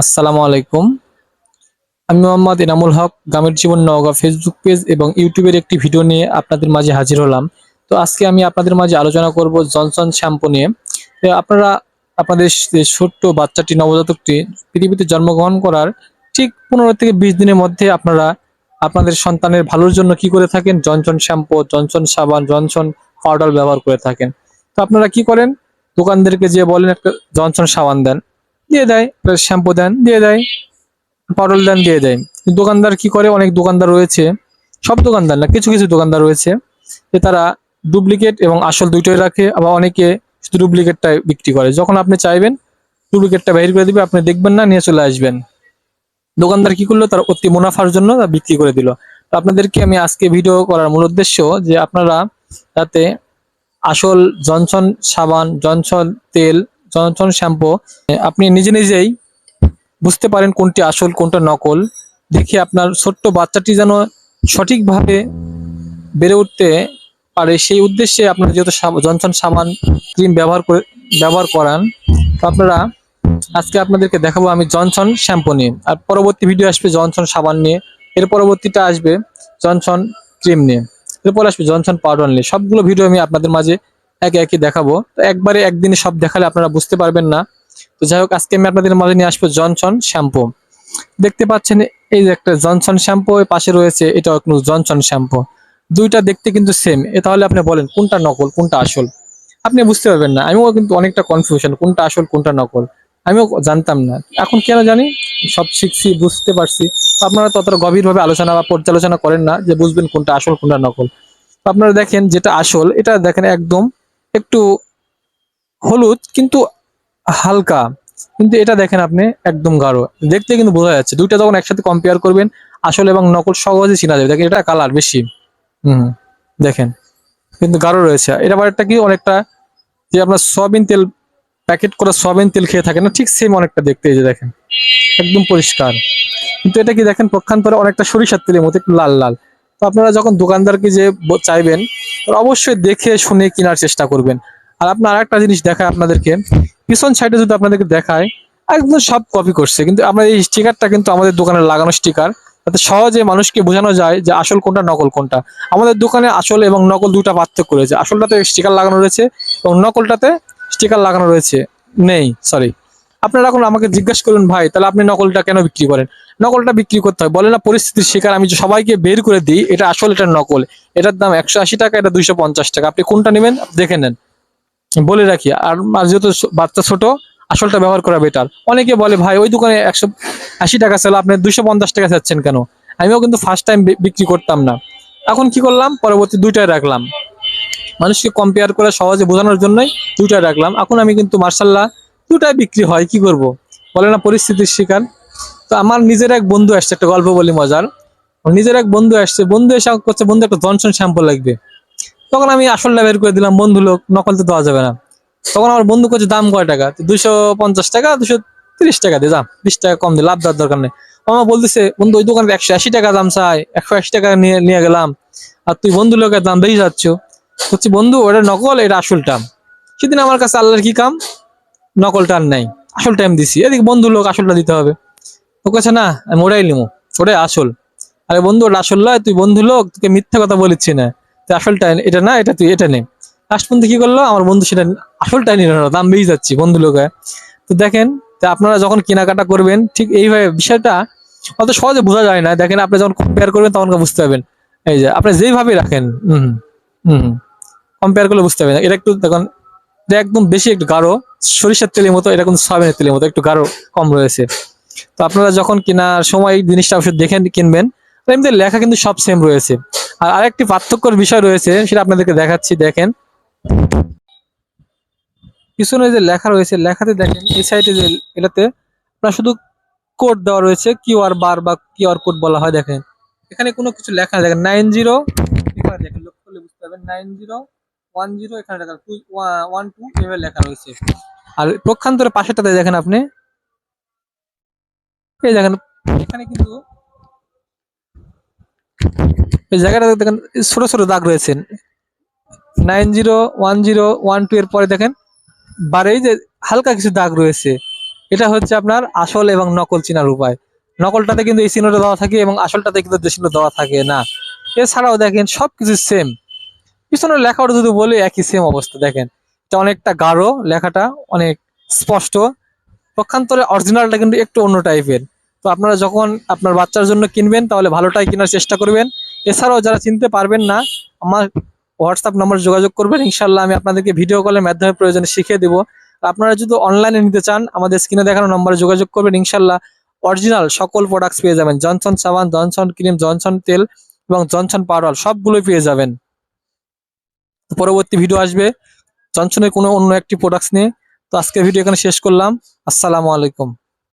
আসসালামু আলাইকুম। আমি মোহাম্মদ এনামুল হক, গ্রামের জীবন নওগাঁ ফেসবুক পেজ এবং ইউটিউবের একটি ভিডিও নিয়ে আপনাদের মাঝে হাজির হলাম। তো আজকে আমি আপনাদের মাঝে আলোচনা করব জনসন শ্যাম্পু নিয়ে। আপনারা, আপনাদের ছোট্ট বাচ্চাটি নবজাতকটি, পৃথিবীতে জন্মগ্রহণ করার ঠিক পনেরো থেকে বিশ দিনের মধ্যে আপনারা, আপনাদের সন্তানের ভালোর জন্য কি করে থাকেন? জনসন শ্যাম্পু, জনসন সাবান, জনসন পাউডার ব্যবহার করে থাকেন। তো আপনারা কি করেন? দোকানদারকে যে বলেন, একটা জনসন সাবান দেন। দিয়ে দেয় প্লাস শ্যাম্পু দেন, দিয়ে দেয়, পাউডার দেন, দিয়ে দেয়। দোকানদার কি করে? অনেক দোকানদার রয়েছে, সব দোকানদার না, কিছু কিছু দোকানদার রয়েছে, যে তারা ডুপ্লিকেট এবং আসল দুইটাই রাখে, আবার অনেকে শুধু ডুপ্লিকেটটাই বিক্রি করে। যখন আপনি চাইবেন ডুপ্লিকেটটা বের করে দিবে, আপনি দেখবেন না, নিয়ে চলে আসবেন। দোকানদার কি করল? তার অতি মুনাফার জন্য তা বিক্রি করে দিল। তো আপনাদেরকে আমি আজকে ভিডিও করার মূল উদ্দেশ্য যে আপনারা যাতে আসল জনসন সাবান, জনসন তেল জনসন শ্যাম্পু আপনি নিজে নিজেই বুঝতে পারেন কোনটি আসল, কোনটা নকল। দেখে আপনার ছোট্ট বাচ্চাটি যেন সঠিকভাবে বেড়ে উঠতে পারে, সেই উদ্দেশ্যে আপনারা যেহেতু জনসন সাবান ক্রিম ব্যবহার করে, ব্যবহার করান, তো আপনারা আজকে আপনাদেরকে দেখাবো আমি জনসন শ্যাম্পু নিয়ে। আর পরবর্তী ভিডিও আসবে জনসন সাবান নিয়ে। এর পরবর্তীটা আসবে জনসন ক্রিম নিয়ে। এরপর আসবে জনসন পাউডার নিয়ে। সবগুলো ভিডিও আমি আপনাদের মাঝে একে একে দেখাবো। তো একবারে একদিনে সব দেখালে আপনারা বুঝতে পারবেন না। তো যাই হোক, আজকে আমি আপনাদের মাঝে নিয়ে আসব জনসন শ্যাম্পু। দেখতে পাচ্ছেন এই যে একটা জনসন শ্যাম্পু পাশে রয়েছে এটা জনসন শ্যাম্পু। দুইটা দেখতে কিন্তু সেম এ তাহলে আপনি বলেন, কোনটা নকল, কোনটা আসল? আপনি বুঝতে পারবেন না। আমিও কিন্তু অনেকটা কনফিউশন কোনটা আসল, কোনটা নকল। আমিও জানতাম না। এখন কেন জানি? সব শিখছি, বুঝতে পারছি। আপনারা ততটা গভীরভাবে আলোচনা বা পর্যালোচনা করেন না যে বুঝবেন কোনটা আসল, কোনটা নকল। আপনারা দেখেন যেটা আসল, এটা দেখেন একদম একটু হলুদ, কিন্তু হালকা। কিন্তু এটা দেখেন আপনি, একদম গাঢ়। দেখতে কিন্তু বোঝা যাচ্ছে। দুইটা যখন একসাথে কম্পেয়ার করবেন, আসল এবং নকল সহজে চিনা যাবে। দেখেন, এটা কালার বেশি। হুম, দেখেন, কিন্তু গাঢ় রয়েছে। এটা একটা কি, অনেকটা যে আপনার সয়াবিন তেল প্যাকেট করা সয়াবিন তেল খেয়ে থাকে না, ঠিক সেম অনেকটা দেখতে এই যে দেখেন। একদম পরিষ্কার। কিন্তু এটা কি দেখেন, পক্ষান্তরে অনেকটা সরিষার তেলের মতো, একটু লাল লাল। তো আপনারা যখন দোকানদারকে যে চাইবেন অবশ্যই দেখে শুনে কেনার চেষ্টা করবেন। আর আপনার আরেকটা জিনিস দেখায় আপনাদেরকে। পিছন সাইডে যদি আপনাদেরকে দেখায় একদম সব কপি করছে। কিন্তু আমরা এই স্টিকারটা কিন্তু আমাদের দোকানে লাগানো স্টিকার তাতে সহজে মানুষকে বোঝানো যায় যে আসল কোনটা, নকল কোনটা। আমাদের দোকানে আসল এবং নকল দুটা পার্থক্য রয়েছে। আসলটাতে স্টিকার লাগানো রয়েছে এবং নকলটাতে স্টিকার লাগানো রয়েছে। নেই সরি আপনারা এখন আমাকে জিজ্ঞাসা করুন ভাই, তাহলে আপনি নকলটা কেন বিক্রি করেন? নকলটা বিক্রি করতে হয়। বলে না, পরিস্থিতির শিকার। আমি সবাইকে বের করে দিই, এটা আসল এটা নকল। এটার দাম একশো আশি টাকা, এটা দুইশো পঞ্চাশ টাকা। আপনি কোনটা নেবেন? দেখে নেন। বলে রাখি, আর যেহেতু বাচ্চা ছোট, আসলটা ব্যবহার করা বেটার অনেকে বলে, ভাই, ওই দোকানে একশো আশি টাকা ছিল আপনি দুইশো পঞ্চাশ টাকা চাচ্ছেন কেন? আমিও কিন্তু ফার্স্ট টাইম বিক্রি করতাম না। এখন কি করলাম? পরবর্তী দুইটাই রাখলাম। মানুষকে কম্পেয়ার করে সহজে বোঝানোর জন্যই দুইটাই রাখলাম। এখন আমি কিন্তু মার্শাল্লাহ দুটাই বিক্রি হয়, কি করব? বলে না, পরিস্থিতির শিকার। তো আমার নিজের এক বন্ধু আসছে, একটা গল্প বলি মজার। নিজের এক বন্ধু আসছে, বন্ধু এসে করছে বন্ধু, একটা জনসন শ্যাম্পু লাগবে। তখন আমি আসলটা বের করে দিলাম, বন্ধু লোক, নকল তো দেওয়া যাবে না। তখন আমার বন্ধু করছে দাম কয় টাকা? দুশো পঞ্চাশ টাকা দুশো তিরিশ টাকা দিয়ে দাম, বিশ টাকা কম দিয়ে, লাভ দেওয়ার দরকার নেই। আমার বলতেছে, বন্ধু, ওই দোকানে একশো আশি টাকা দাম চাই, একশো আশি টাকা নিয়ে নিয়ে গেলাম। আর তুই বন্ধু লোকের দাম বেশি যাচ্ছ। হচ্ছে বন্ধু, ওটা নকল, এটা আসলটা সেদিন আমার কাছে আল্লাহর কি কাম? নকলটা আর নাই, আসল টাইম দিছি। এদিকে বন্ধু লোক আসলটা দিতে হবে। ও কাছে না, আমি ওটাই নিবো ওটাই আসল। আরে বন্ধু, ওটা আসল নয়, তুই বন্ধু লোক, তোকে মিথ্যা কথা বলিচ্ছি না। তুই আসলটা এটা না, এটা তুই, এটা নে। লাস্ট পর্যন্ত কি করল? আমার বন্ধু সেটা আসলটাই নিল না, দাম বেশি যাচ্ছি বন্ধু লোক। তো দেখেন, তো আপনারা যখন কেনাকাটা করবেন, ঠিক এইভাবে বিষয়টা অত সহজে বোঝা যায় না। দেখেন, আপনি যখন কম্পেয়ার করবেন, তখন বুঝতে পারবেন। এই যে, আপনি যেইভাবে রাখেন, হম হম কম্পেয়ার করলে বুঝতে পারবেন। এটা একটু দেখুন একদম বেশি একটু গাঢ়। সরিষার তেলের মতো, এটা কিন্তু সয়াবিনের তেলের মতো, একটু গাঢ় কম রয়েছে। তো আপনারা যখন কেনার সময় এই জিনিসটা অবশ্যই দেখে কিনবেন তো এমনিতে লেখা কিন্তু সব সেম রয়েছে। আর আরেকটি পার্থক্যর বিষয় রয়েছে, সেটা আপনাদেরকে দেখাচ্ছি, দেখেন। পিছনে যে লেখা রয়েছে, লেখাতে দেখেন, এই সাইডে যে এটাতে আপনার শুধু কোড দেওয়া রয়েছে কিউআর বার বা কিউআর কোড বলা হয়, দেখেন। এখানে কোনো কিছু লেখা দেখেন, নাইন জিরো দেখেন, লক্ষ্য করলে বুঝতে পারবেন, নাইন জিরো ওয়ান জিরো এখানে লেখা টু ওয়ান টু এভাবে লেখা রয়েছে। আর পক্ষান্তরে পাশেরটাতে দেখেন আপনি। এই দেখেন, এখানে কিন্তু এই জায়গাটাতে দেখেন, ছোট ছোট দাগ রয়েছে। Nine zero one zero one two এর পরে দেখেন, বারে যে হালকা কিছু দাগ রয়েছে, এটা হচ্ছে আপনার আসল এবং নকল চিনার উপায়। নকলটাতে কিন্তু এই চিহ্নটা দেওয়া থাকে এবং আসলটাতে কিন্তু যে দেওয়া থাকে না। এছাড়াও দেখেন সবকিছু সেম পিছনের লেখাটা যদি বলি, একই সেম অবস্থা, দেখেন। এটা অনেকটা গাঢ়, লেখাটা অনেক স্পষ্ট। পক্ষান্তরে অরিজিনালটা কিন্তু একটু অন্য টাইপের তো আপনারা যখন আপনার বাচ্চার জন্য কিনবেন, তাহলে ভালোটাই কেনার চেষ্টা করবেন। এছাড়াও যারা চিনতে পারবেন না, আমার হোয়াটসঅ্যাপ নম্বর যোগাযোগ করবেন। ইনশাল্লাহ আমি আপনাদেরকে ভিডিও কলের মাধ্যমে প্রয়োজনে শিখিয়ে দেবো। আপনারা যদি অনলাইনে নিতে চান, আমাদের স্ক্রিনে দেখানো নম্বরে যোগাযোগ করবেন। ইনশাল্লাহ অরিজিনাল সকল প্রোডাক্টস পেয়ে যাবেন। জনসন সাবান জনসন ক্রিম জনসন তেল এবং জনসন পাউডার সবগুলোই পেয়ে যাবেন। পরবর্তী ভিডিও আসবে। চঞ্চনের কোনো অন্য একটি প্রোডাক্টস নিয়ে। তো আজকে ভিডিও এখানে শেষ করলাম। আসসালামু আলাইকুম।